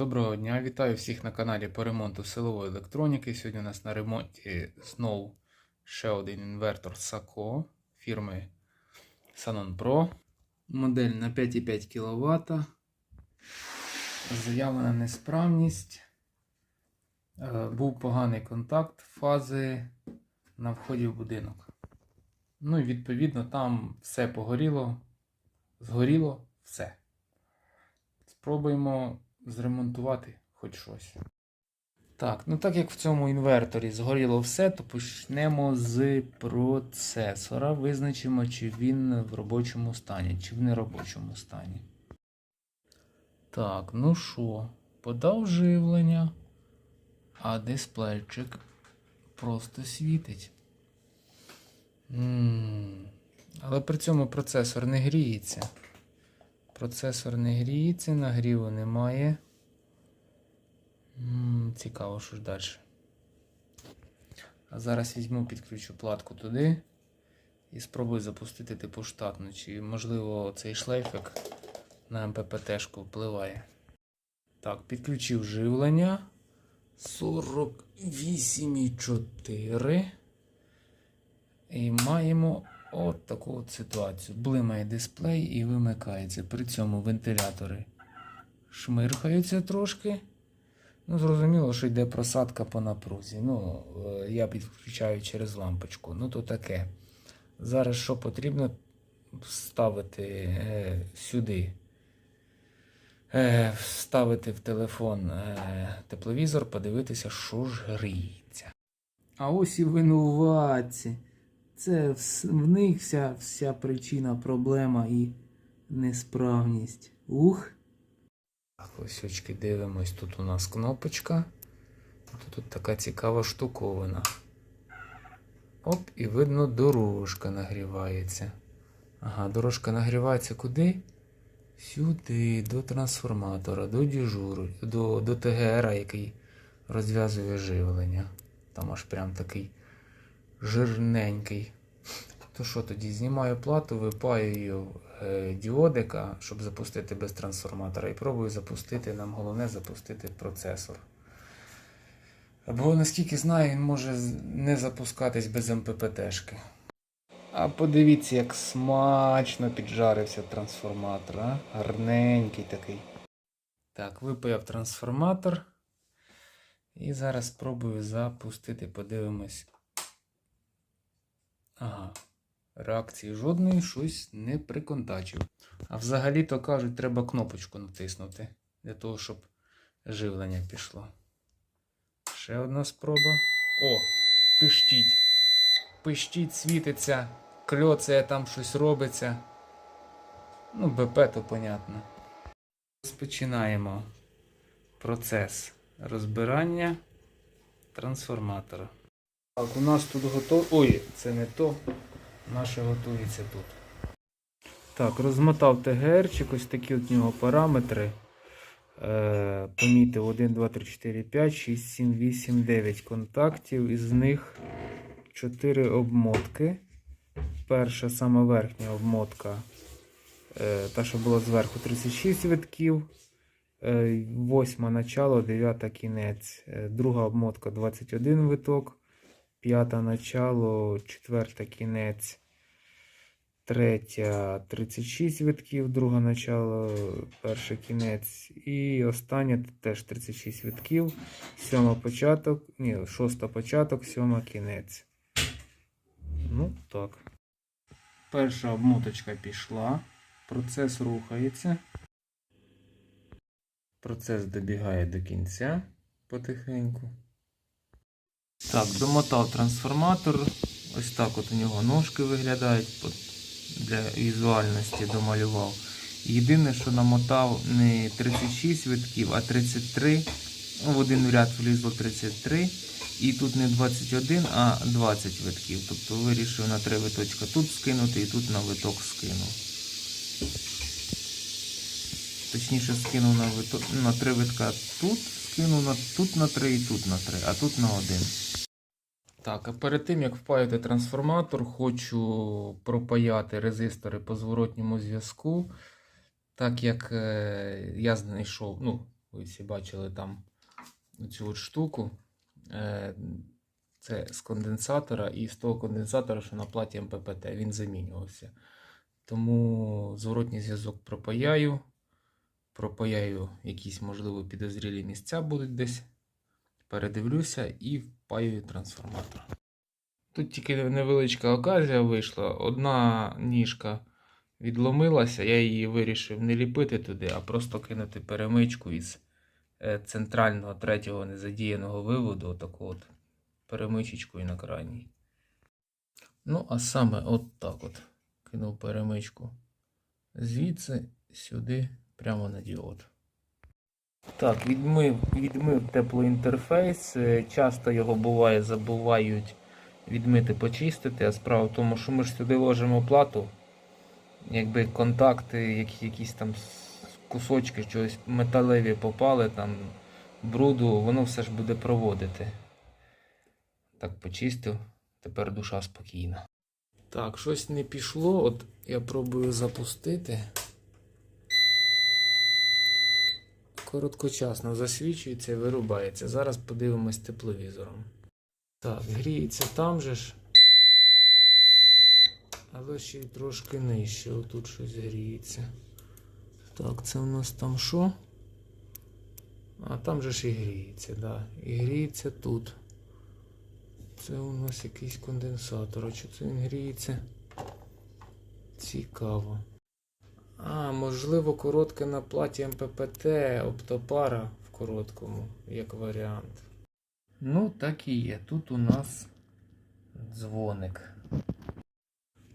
Доброго дня, вітаю всіх на каналі по ремонту силової електроніки. Сьогодні у нас на ремонті знову ще один інвертор SACO фірми Sanon Pro. Модель на 5,5 кВт. Заявлена несправність. Е, Був поганий контакт фази на вході в будинок. Ну і відповідно там все погоріло, згоріло все. Спробуємо зремонтувати хоч щось. Так, ну так як в цьому інверторі згоріло все, то почнемо з процесора. Визначимо, чи він в робочому стані, чи в неробочому стані. Так, ну що, подав живлення, а дисплейчик просто світить. м Але при цьому процесор не гріється. Процесор не гріється, нагріву немає. Цікаво, що ж далі. А зараз візьму, підключу платку туди і спробую запустити типу штатну. Чи можливо цей шлейфик на МППТ-шку впливає. Так, підключив живлення. 48,4. І маємо от таку от ситуацію. Блимає дисплей і вимикається. При цьому вентилятори шмирхаються трошки. Ну, зрозуміло, що йде просадка по напрузі. Ну, е, я підключаю через лампочку. Ну, то таке. Зараз що потрібно вставити е, сюди. Е, вставити в телефон е, тепловізор, подивитися, що ж гріється. А ось і винуватці. Це в них вся, вся причина, проблема і несправність. Ух. Так, ось очки дивимось. Тут у нас кнопочка. Тут, тут така цікава штуковина. Оп, і видно, дорожка нагрівається. Ага, дорожка нагрівається куди? Сюди, до трансформатора, до діжуру, до, до ТГР, який розв'язує живлення. Там аж прям такий жирненький. То що тоді? Знімаю плату, випаюю е, діодика, щоб запустити без трансформатора, і пробую запустити. Нам головне запустити процесор. Бо наскільки знаю, він може не запускатись без МППТшки. А подивіться, як смачно піджарився трансформатор, а? Гарненький такий. Так, випаяв трансформатор. І зараз спробую запустити, подивимось. Ага. Реакції жодної щось не приконтачив. А взагалі то кажуть, треба кнопочку натиснути для того, щоб живлення пішло. Ще одна спроба. О, пищить. Пищить, світиться, кльоцає, там щось робиться. Ну, БП то понятно. Розпочинаємо процес розбирання трансформатора. Так, у нас тут готово. Ой, це не то. Наше готується тут. Так, розмотав ТГРчик, ось такі от нього параметри. Е, помітив 1, 2, 3, 4, 5, 6, 7, 8, 9 контактів. Із них 4 обмотки. Перша сама верхня обмотка, е, та, що була зверху 36 витків. Е, Восьма начало, дев'ята кінець. Е, Друга обмотка 21 виток. П'ята начало, четверта кінець. Третя 36 витків, друга начало, перший кінець. І остання теж 36 витків. Сьома початок, ні, шоста початок, сьома кінець. Ну, так. Перша обмоточка пішла. Процес рухається. Процес добігає до кінця потихеньку. Так, домотав трансформатор. Ось так от у нього ножки виглядають. Для візуальності домалював. Єдине, що намотав не 36 витків, а 33. Ну, В один ряд влізло 33. І тут не 21, а 20 витків. Тобто вирішив на три виточка тут скинути і тут на виток скинув. Точніше скинув на, виток, на три витка тут, скинув на, тут на 3 і тут на 3, а тут на 1. Так, а перед тим як впаяти трансформатор, хочу пропаяти резистори по зворотньому зв'язку. Так як е, я знайшов, ну, Ви всі бачили там цю от штуку. Е, Це з конденсатора, і з того конденсатора, що на платі МППТ, він замінювався. Тому зворотній зв'язок пропаяю. Пропаяю якісь, можливо, підозрілі місця будуть десь. Передивлюся і впаюю трансформатор. Тут тільки невеличка оказія вийшла. Одна ніжка відломилася, я її вирішив не ліпити туди, а просто кинути перемичку із е, центрального третього незадіяного виводу, отаку от перемичечкою на крайній. Ну, а саме от так от кинув перемичку звідси сюди, прямо на діод. Так, відмив, відмив теплоінтерфейс. Е, Часто його буває, забувають відмити, почистити. А справа в тому, що ми ж сюди ложимо плату. Якби контакти, які, якісь там кусочки чогось металеві попали, там бруду, воно все ж буде проводити. Так, почистив. Тепер душа спокійна. Так, щось не пішло. От я пробую запустити. Короткочасно засвічується і вирубається. Зараз подивимось тепловізором. Так, гріється там же ж. Але ще й трошки нижче. Отут щось гріється. Так, це у нас там що? А там же ж і гріється, да. І гріється тут. Це у нас якийсь конденсатор. А чого це він гріється? Цікаво. А, можливо, коротке на платі МППТ, оптопара в короткому, як варіант. Ну, так і є. Тут у нас дзвоник.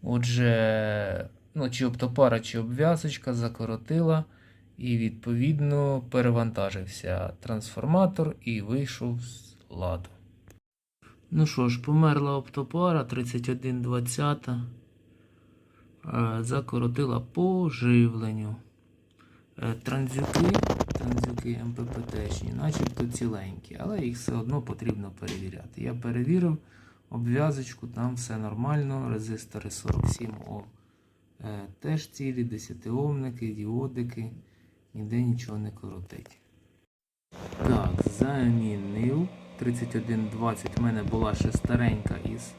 Отже, ну, чи оптопара, чи обв'язочка закоротила, і відповідно перевантажився трансформатор і вийшов з ладу. Ну що ж, померла оптопара 3120. Е, Закоротила по живленню. Е, Транзюки, транзюки МППТшні, начебто ціленькі, але їх все одно потрібно перевіряти. Я перевірив обв'язочку, там все нормально. Резистори 47 Ом е, теж цілі, 10 омники, діодики, ніде нічого не коротить. Так, замінив. 3120 в мене була ще старенька із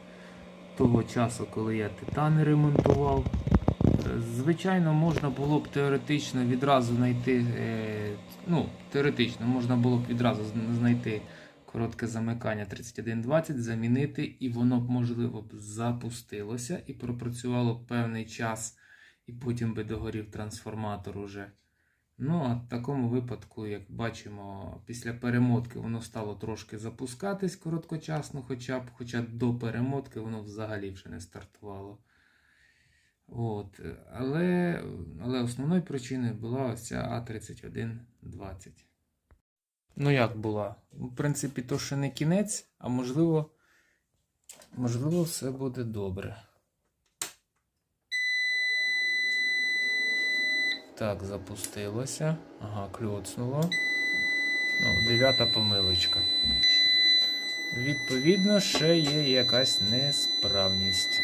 того часу, коли я титани ремонтував. Е, Звичайно, можна було б теоретично відразу знайти. е, Ну, теоретично можна було б відразу знайти коротке замикання 3120, замінити, і воно б, можливо, б запустилося і пропрацювало б певний час, і потім би догорів трансформатор уже. Ну, а в такому випадку, як бачимо, після перемотки воно стало трошки запускатись короткочасно, хоча б, хоча до перемотки воно взагалі вже не стартувало. От. Але, але основною причиною була ось ця А3120. Ну, як була? В принципі, то ще не кінець, а можливо, можливо, все буде добре. Так, запустилося. Ага, кльоцнуло. Ну, дев'ята помилочка. Відповідно, ще є якась несправність.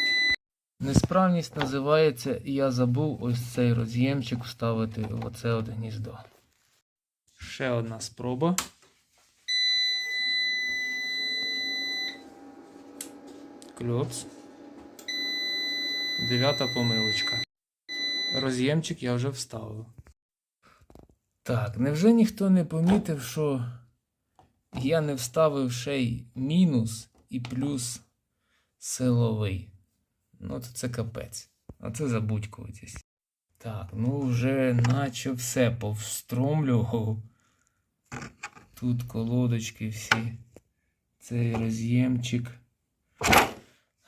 Несправність називається Я забув ось цей роз'ємчик вставити в оце от гніздо. Ще одна спроба. Кльоц. Дев'ята помилочка. Роз'ємчик я вже вставив. Так, невже ніхто не помітив, що я не вставив ще й мінус і плюс силовий? Ну, то це капець. Оце забудькуватись. Так, ну вже наче все повстромлював. Тут колодочки всі. Цей роз'ємчик.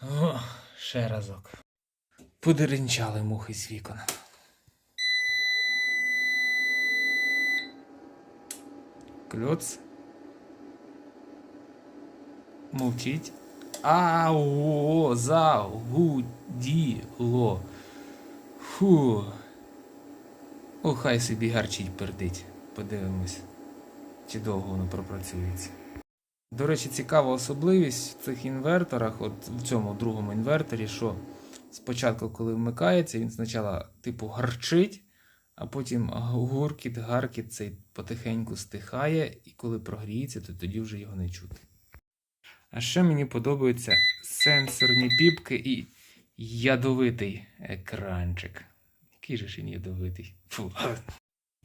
О, ще разок. Подеренчали мухи з вікон. Кльоц. Мовчить. Ау, загуділо. Фу. О, хай собі гарчить пердить. Подивимось, чи довго воно пропрацюється. До речі, цікава особливість в цих інверторах, от в цьому другому інверторі, що спочатку, коли вмикається, він спочатку типу гарчить, а потім гуркіт, гаркіт цей потихеньку стихає, і коли прогріється, то тоді вже його не чути. А ще мені подобаються сенсорні піпки і ядовитий екранчик. Який же він ядовитий? Фу.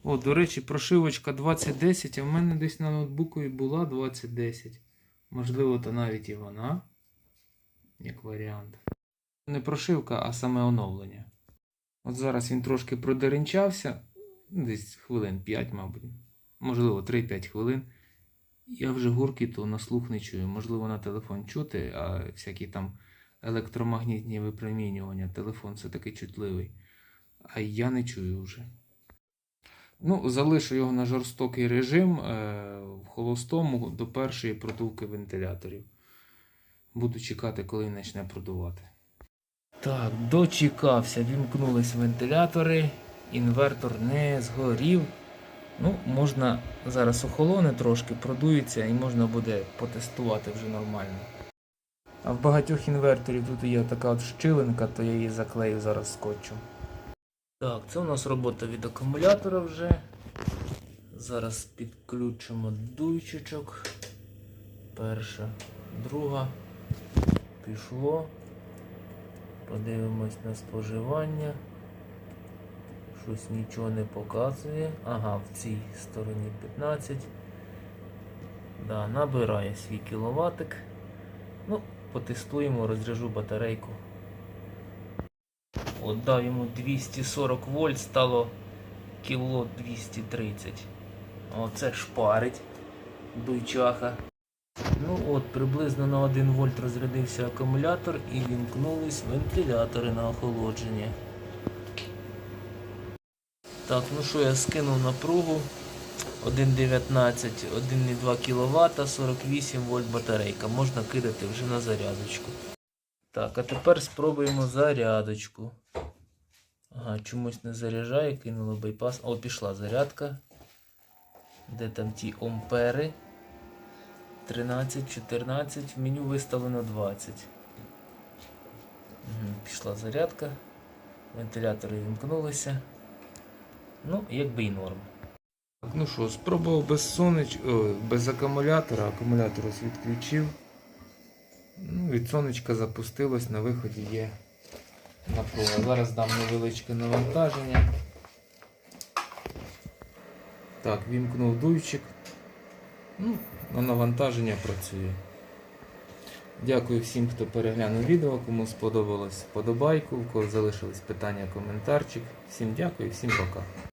О, до речі, прошивочка 2010, а в мене десь на ноутбукові була 2010. Можливо, то навіть і вона. Як варіант. Не прошивка, а саме оновлення. От зараз він трошки продеренчався, ну, десь хвилин 5, мабуть. Можливо, 3-5 хвилин. Я вже гуркіту на слух не чую. Можливо, на телефон чути, а всякі там електромагнітні випромінювання. Телефон все таки чутливий. А я не чую вже. Ну, залишу його на жорстокий режим е, в холостому до першої продувки вентиляторів. Буду чекати, коли він почне продувати. Так, дочекався, вімкнулись вентилятори, інвертор не згорів. Ну, можна зараз охолоне трошки, продується і можна буде потестувати вже нормально. А в багатьох інверторів тут є така от щілинка, то я її заклею зараз скотчем. Так, це у нас робота від акумулятора вже. Зараз підключимо дуйчичок. Перша, друга. Пішло. Подивимось на споживання. Щось нічого не показує. Ага, в цій стороні 15. Да, набирає свій кіловатик. Ну, потестуємо, розряжу батарейку. От дав йому 240 вольт, стало кіло 230. Оце шпарить дуйчаха. Ну от, приблизно на 1 вольт розрядився акумулятор і вімкнулись вентилятори на охолодження. Так, ну що, я скинув напругу 1,19, 1,2 кВт, 48 вольт батарейка. Можна кидати вже на зарядочку. Так, а тепер спробуємо зарядочку. Ага, чомусь не заряджає, кинуло байпас. О, пішла зарядка. Де там ті омпери? 13, 14, в меню виставлено 20. Угу, пішла зарядка. Вентилятори вімкнулися. Ну, якби і норм. Так, ну що, спробував без сонеч... О, без акумулятора. Акумулятор ось відключив. Ну, від сонечка запустилось, на виході є напруга. Зараз дам невеличке навантаження. Так, вімкнув дуйчик. Ну, на навантаження працює. Дякую всім, хто переглянув відео, кому сподобалось вподобайку, у кого залишились питання, коментарчик. Всім дякую, всім пока.